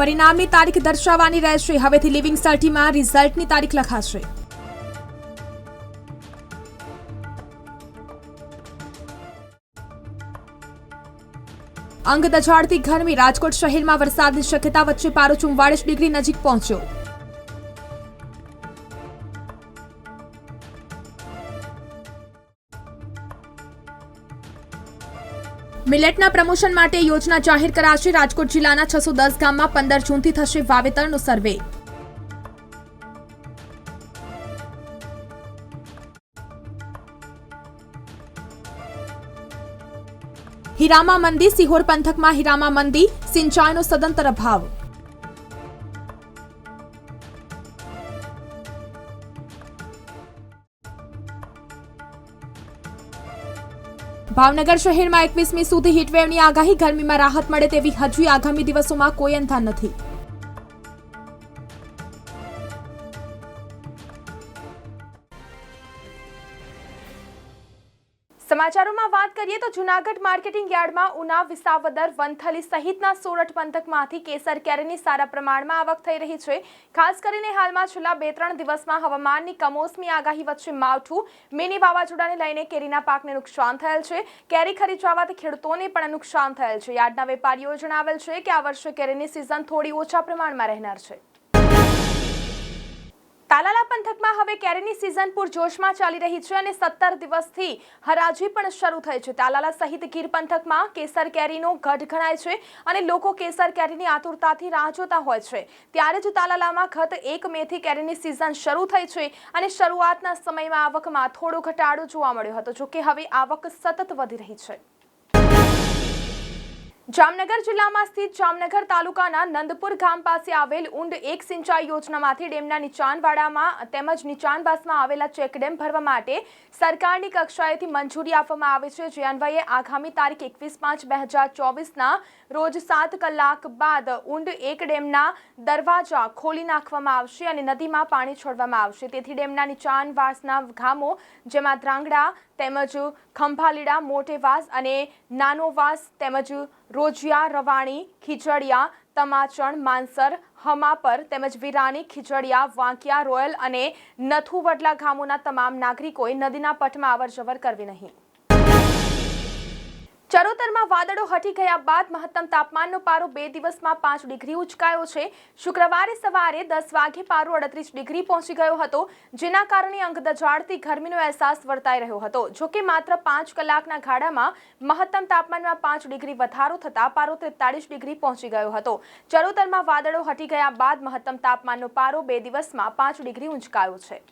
પરિણામની તારીખ દર્શાવવાની રહેશે. હવેથી લિવિંગ સર્ટીમાં રિઝલ્ટની તારીખ લખાશે. અંગ દજાડતી ગરમી. રાજકોટ શહેરમાં વરસાદની શક્યતા વચ્ચે પારો ચુમ્વાળીસ ડિગ્રી નજીક પહોંચ્યો. મિલેટના પ્રમોશન માટે યોજના જાહેર કરાશે. રાજકોટ જિલ્લાના છસો દસ ગામમાં પંદર જૂનથી થશે વાવેતરનો સર્વે. હીરામા મંદી, સિહોર પંથકમાં હીરામા મંદી, સિંચાઈનો સદંતર અભાવ. ભાવનગર શહેરમાં એકવીસમી સુધી હીટવેવની આગાહી, ગરમીમાં રાહત મળે તેવી હજુ આગામી દિવસોમાં કોઈ અંધાર નથી. સમાચારોમાં વાત કરીએ તો જુનાગઢ માર્કેટિંગ યાર્ડમાં ઉના વિસાવદર વંથલી સહિતના સોરઠ પંથકમાંથી કેસર કેરીની સારા પ્રમાણમાં આવક થઈ રહી છે. ખાસ કરીને હાલમાં છેલ્લા બે ત્રણ દિવસમાં હવામાનની કમોસમી આગાહી વચ્ચે માવઠું, મિની વાવાઝોડાને લઈને કેરીના પાકને નુકસાન થયેલ છે. કેરી ખરીદ જવાથી ખેડૂતોને પણ નુકસાન થયેલ છે. યાર્ડના વેપારીઓ જણાવેલ છે કે આ વર્ષે કેરીની સિઝન થોડી ઓછા પ્રમાણમાં રહેનાર છે. તાલાલા પંથકમાં હવે કેરીની સિઝન પૂરજોશમાં ચાલી રહી છે અને સત્તર દિવસથી હરાજી પણ શરૂ થઈ છે. તાલાલા સહિત ગીર પંથકમાં કેસર કેરીનો ઘટ ગણાય છે અને લોકો કેસર કેરીની આતુરતાથી રાહ જોતા હોય છે. ત્યારે જ તાલાલામાં ગત એક મેથી કેરીની સિઝન શરૂ થઈ છે અને શરૂઆતના સમયમાં આવકમાં થોડો ઘટાડો જોવા મળ્યો હતો, જોકે હવે આવક સતત વધી રહી છે. જામનગર જિલ્લામાં સ્થિત જામનગર તાલુકાના નંદપુર ગામ પાસે આવેલ ઊંડ એક સિંચાઈ યોજનામાંથી ડેમના નીચાણવાડામાં તેમજ નીચાણવાસમાં આવેલા ચેકડેમ ભરવા માટે સરકારની કક્ષાએથી મંજૂરી આપવામાં આવે છે. જે અન્વયે આગામી તારીખ એકવીસ પાંચ બે હજાર ચોવીસના રોજ સાત કલાક બાદ ઊંડ એક ડેમના દરવાજા ખોલી નાખવામાં આવશે અને નદીમાં પાણી છોડવામાં આવશે. તેથી ડેમના નીચાણવાસના ગામો, જેમાં ધ્રાંગડા તેમજ ખંભાલીડા, મોટેવાસ અને નાનોવાસ તેમજ રોજિયા, રવાણી ખીચડિયા તમાચણ માનસર હમાપર તેમજ વિરાણી ખીચડિયા વાંકિયા, રોયલ અને નથુવડલા ગામોના તમામ નાગરિકોએ નદીના પટમાં અવરજવર કરવી નહીં. ચરોતરમાં વાદળો હટી ગયા બાદ મહત્તમ તાપમાનનો પારો બે દિવસમાં પાંચ ડિગ્રી ઉચકાયો છે. શુક્રવારે સવારે દસ વાગે પારો અડત્રીસ ડિગ્રી પહોંચી ગયો હતો, જેના કારણે અંગ દજાડતી ગરમીનો અહેસાસ વર્તાઈ રહ્યો હતો. જોકે માત્ર પાંચ કલાકના ગાળામાં મહત્તમ તાપમાનમાં પાંચ ડિગ્રી વધારો થતાં પારો તેતાળીસ ડિગ્રી પહોંચી ગયો હતો. ચરોતરમાં વાદળો હટી ગયા બાદ મહત્તમ તાપમાનનો પારો બે દિવસમાં પાંચ ડિગ્રી ઉંચકાયો છે.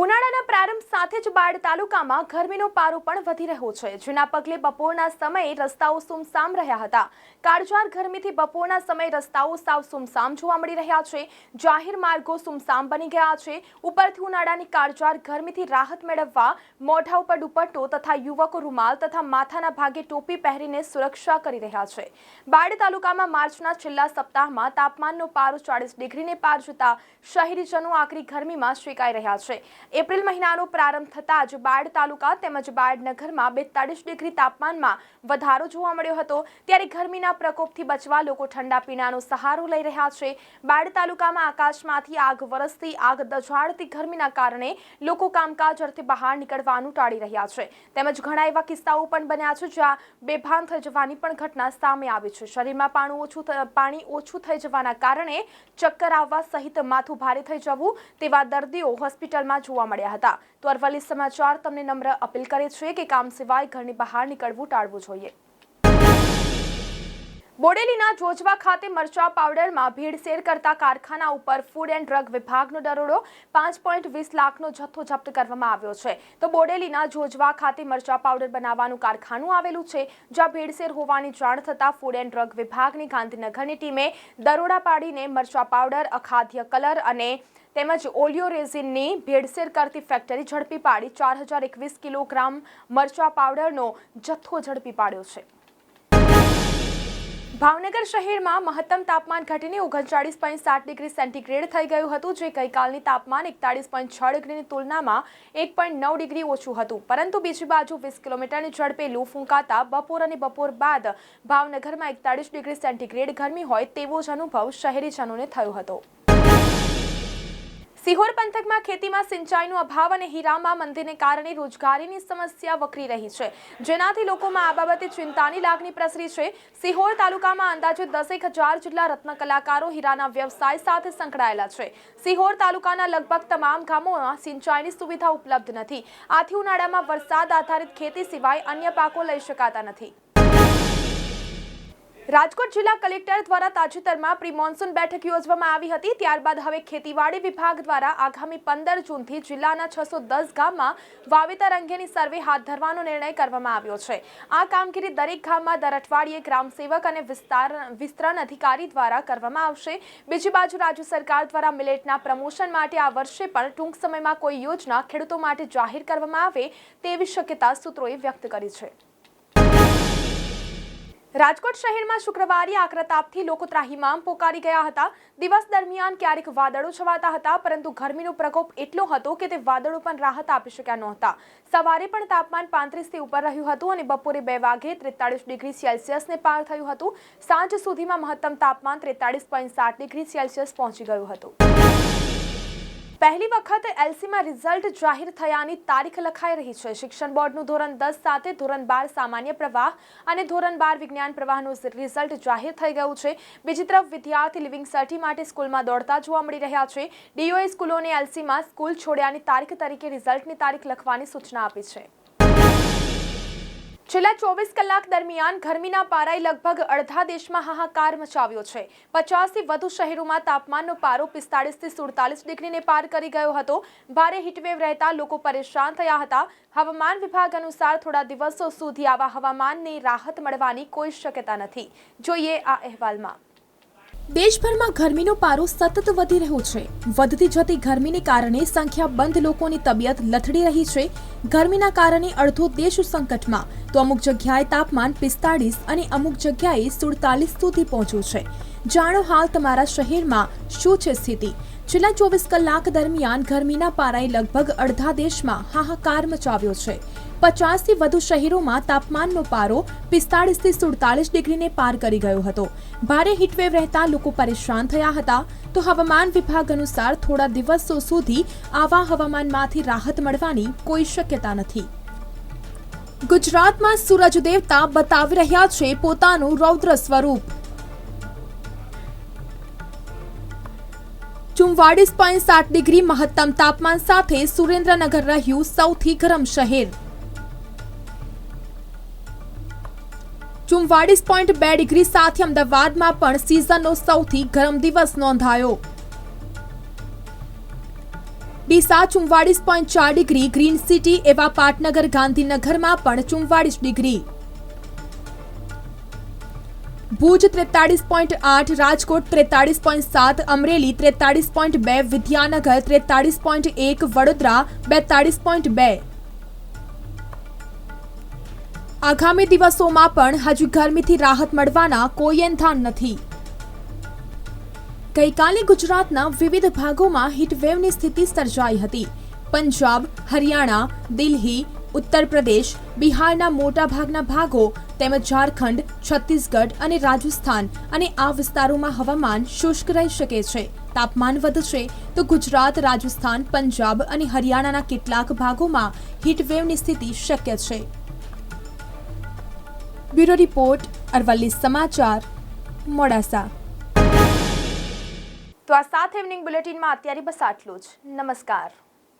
ઉનાળાના પ્રારંભ સાથે જ બાડ તાલુકામાં ગરમીનો પારો પણ વધી રહ્યો છે. જેના પગલે બપોરના સમયે રસ્તાઓ સુમસામ રહ્યા હતા. કાળઝાળ ગરમીથી બપોરના સમયે રસ્તાઓ સાવ સુમસામ જોવા મળી રહ્યા છે. જાહેર માર્ગો સુમસામ બની ગયા છે. ઉપરથી ઉનાળાની કાળઝાળ ગરમીથી રાહત મેળવવા મોઢા ઉપર દુપટ્ટો તથા યુવકો રૂમાલ તથા માથાના ભાગે ટોપી પહેરીને સુરક્ષા કરી રહ્યા છે. બાડ તાલુકામાં માર્ચના છેલ્લા સપ્તાહમાં તાપમાનનો પારો ચાળીસ ડિગ્રીને પાર જતા શહેરીજનો આકરી ગરમીમાં શેકાઈ રહ્યા છે. એપ્રિલ મહિનાનો પ્રારંભ થતાં જ બાડ તાલુકા તેમજ બાડ નગરમાં બેતાળીસ ડિગ્રી તાપમાનમાં વધારો જોવા મળ્યો હતો. ત્યારે ગરમીના પ્રકોપથી બચવા લોકો ઠંડા પીણાનો સહારો લઈ રહ્યા છે. બાડ તાલુકામાં આકાશમાંથી આગ વરસતી આગ દજાડતી ગરમીના કારણે લોકો કામકાજ અર્થે બહાર નીકળવાનું ટાળી રહ્યા છે. તેમજ ઘણા એવા કિસ્સાઓ પણ બન્યા છે જ્યાં બેભાન થઈ જવાની પણ ઘટના સામે આવી છે. શરીરમાં પાણી ઓછું પાણી ઓછું થઈ જવાના કારણે ચક્કર આવવા સહિત માથું ભારે થઈ જવું તેવા દર્દીઓ હોસ્પિટલમાં જોવા મળ્યા હતા. તો અરવલ્લી સમાચાર તમને નમ્ર અપીલ કરે છે કે કામ સિવાય ઘરની બહાર નીકળવું ટાળવું જોઈએ. બોડેલીના જોજવા ખાતે મરચા પાવડરમાં ભેળસેળ કરતા કારખાના ઉપર ફૂડ એન્ડ ડ્રગ વિભાગનો દરોડો પાંચ પોઈન્ટ વીસ લાખનો જથ્થો જપ્ત કરવામાં આવ્યો છે. તો બોડેલીના જોજવા ખાતે મરચા પાવડર બનાવવાનું કારખાનું આવેલું છે, જ્યાં ભેળસેળ હોવાની જાણ થતાં ફૂડ એન્ડ ડ્રગ વિભાગની ગાંધીનગરની ટીમે દરોડા પાડીને મરચા પાવડર, અખાદ્ય કલર અને તેમજ ઓલિયો રેઝિનની ભેળસેળ કરતી ફેક્ટરી ઝડપી પાડી ચાર હજાર એકવીસ કિલોગ્રામ મરચા પાવડરનો જથ્થો ઝડપી પાડ્યો છે. ભાવનગર શહેરમાં મહત્તમ તાપમાન ઘટીને ઓગણચાળીસ પોઈન્ટ સાત ડિગ્રી સેન્ટીગ્રેડ થઈ ગયું હતું, જે ગઈકાલની તાપમાન એકતાળીસ પોઈન્ટ છ ડિગ્રીની તુલનામાં એક પોઈન્ટ નવ ડિગ્રી ઓછું હતું. પરંતુ બીજી બાજુ વીસ કિલોમીટરની ઝડપે લૂ ફૂંકાતા બપોર અને બપોર બાદ ભાવનગરમાં એકતાળીસ ડિગ્રી સેન્ટીગ્રેડ ગરમી હોય તેવો જ અનુભવ શહેરીજનોને થયો હતો. સિહોર પંથકમાં ખેતીમાં સિંચાઈનો અભાવ અને હીરામાં મંદીને કારણે રોજગારીની સમસ્યા વકરી રહી છે. જેનાથી લોકોમાં આ બાબતે ચિંતાની લાગણી પ્રસરી છે. સિહોર તાલુકામાં અંદાજે દસેક હજાર જેટલા રત્ન કલાકારો હીરાના વ્યવસાય સાથે સંકળાયેલા છે. સિહોર તાલુકાના લગભગ તમામ ગામોમાં સિંચાઈની સુવિધા ઉપલબ્ધ નથી. આથી ઉનાળામાં વરસાદ આધારિત ખેતી સિવાય અન્ય પાકો લઈ શકાતા નથી. રાજકોટ જિલ્લા કલેક્ટર દ્વારા તાજેતરમાં પ્રી મોન્સૂન બેઠક યોજવામાં આવી હતી. ત્યારબાદ હવે ખેતીવાડી વિભાગ દ્વારા આગામી પંદર જૂનથી જિલ્લાના છસો દસ ગામમાં વાવેતર અંગેની સર્વે હાથ ધરવાનો નિર્ણય કરવામાં આવ્યો છે. આ કામગીરી દરેક ગામમાં દર અઠવાડિયે ગ્રામસેવક અને વિસ્તાર, વિસ્તરણ અધિકારી દ્વારા કરવામાં આવશે. બીજી બાજુ રાજ્ય સરકાર દ્વારા મિલેટના પ્રમોશન માટે આ વર્ષે પણ ટૂંક સમયમાં કોઈ યોજના ખેડૂતો માટે જાહેર કરવામાં આવે તેવી શક્યતા સૂત્રોએ વ્યક્ત કરી છે. રાજકોટ શહેરમાં શુક્રવારે આકરા તાપથી લોકો ત્રાહિમામ પોકારી ગયા હતા. દિવસ દરમિયાન ક્યારેક વાદળો છવાતા હતા, પરંતુ ગરમીનો પ્રકોપ એટલો હતો કે તે વાદળો પણ રાહત આપી શક્યા નહોતા. સવારે પણ તાપમાન પાંત્રીસથી ઉપર રહ્યું હતું અને બપોરે બે વાગે ત્રેતાળીસ ડિગ્રી સેલ્સિયસને પાર થયું હતું. સાંજ સુધીમાં મહત્તમ તાપમાન ત્રેતાળીસ પોઈન્ટ સાત ડિગ્રી સેલ્સિયસ પહોંચી ગયું હતું. પહેલી વખત એલસીમાં રિઝલ્ટ જાહેર થયાની તારીખ લખાઈ રહી છે. શિક્ષણ બોર્ડનું ધોરણ દસ સાથે ધોરણ બાર સામાન્ય પ્રવાહ અને ધોરણ બાર વિજ્ઞાન પ્રવાહનું રિઝલ્ટ જાહેર થઈ ગયું છે. બીજી તરફ વિદ્યાર્થી લિવિંગ સર્ટી માટે સ્કૂલમાં દોડતા જોવા મળી રહ્યા છે. ડીઓએ સ્કૂલોને એલસીમાં સ્કૂલ છોડ્યાની તારીખ તરીકે રિઝલ્ટની તારીખ લખવાની સૂચના આપી છે. છેલ્લા ચોવીસ કલાક દરમિયાન ગરમીના પારાએ લગભગ અડધા દેશમાં હાહાકાર મચાવ્યો છે. પચાસથી વધુ શહેરોમાં તાપમાનનો પારો પિસ્તાળીસથી સુડતાલીસ ડિગ્રીને પાર કરી ગયો હતો. ભારે હીટવેવ રહેતા લોકો પરેશાન થયા હતા. હવામાન વિભાગ અનુસાર થોડા દિવસો સુધી આવા હવામાનની રાહત મળવાની કોઈ શક્યતા નથી. જોઈએ આ અહેવાલમાં. દેશભરમાં ગરમીનો પારો સતત વધી રહ્યો છે. વધતી જતી ગરમીને કારણે સંખ્યાબંધ લોકોની તબિયત લથડી રહી છે. ગરમીના કારણે અડધો દેશ સંકટમાં. તો અમુક જગ્યાએ તાપમાન પિસ્તાળીસ અને અમુક જગ્યાએ સુડતાલીસ સુધી પહોંચ્યું છે. જાણો હાલ તમારા શહેરમાં શું છે સ્થિતિ? છેલ્લા ચોવીસ કલાક દરમિયાન ગરમીના પારાએ લગભગ અડધા દેશમાં હાહાકાર મચાવ્યો છે. પચાસથી વધુ શહેરોમાં તાપમાનનો પારો પિસ્તાળીસથી સુડતાલીસ ડિગ્રીને પાર કરી ગયો હતો. ભારે હીટવેવ રહેતા લોકો પરેશાન થયા હતા. તો હવામાન વિભાગ અનુસાર થોડા દિવસો સુધી આવા હવામાનમાંથી રાહત મળવાની કોઈ શક્યતા નથી. ગુજરાતમાં સૂરજ દેવતા બતાવી રહ્યા છે પોતાનું રૌદ્ર સ્વરૂપ. ચુમ્વાળીસ પોઈન્ટ સાત ડિગ્રી મહત્તમ તાપમાન સાથે સુરેન્દ્રનગર રહ્યું સૌથી ગરમ શહેર. ચુમ્વાળીસ પોઈન્ટ બે ડિગ્રી સાથે અમદાવાદમાં પણ સિઝનનો સૌથી ગરમ દિવસ નોંધાયો. ડીસા ચુમ્વાળીસ પોઈન્ટ ચાર ડિગ્રી, ગ્રીન સિટી એવા પાટનગર, ગાંધીનગરમાં પણ ચુમ્વાળીસ ડિગ્રી. ભુજ ત્રેતાળીસ પોઈન્ટ આઠ, રાજકોટ ત્રેતાળીસ પોઈન્ટ સાત, અમરેલી ત્રેતાળીસ પોઈન્ટ બે, વિદ્યાનગર ત્રેતાળીસ પોઈન્ટ એક, વડોદરા બેતાળીસ પોઈન્ટ બે. આગામી દિવસોમાં પણ હજુ ગરમીથી રાહત મળવાના કોઈ એંધાન નથી. ગઈકાલે ગુજરાતના વિવિધ ભાગોમાં હીટવેવની સ્થિતિ સર્જાઈ હતી. પંજાબ, હરિયાણા, દિલ્હી ઉત્તર પ્રદેશ, બિહારના મોટા ભાગના ભાગો તેમજ ઝારખંડ, છત્તીસગઢ અને રાજસ્થાન અને આ વિસ્તારોમાં હવામાન શુષ્ક રહી શકે છે. તાપમાન વધશે તો ગુજરાત, રાજસ્થાન, પંજાબ અને હરિયાણાના કેટલાક ભાગોમાં હીટવેવની સ્થિતિ શક્ય છે. બ્યુરો રિપોર્ટ, અરવલ્લી સમાચાર, મોડાસા. તો આ સાથ ઇવનિંગ બુલેટિનમાં અત્યારે બસ આટલું જ. નમસ્કાર.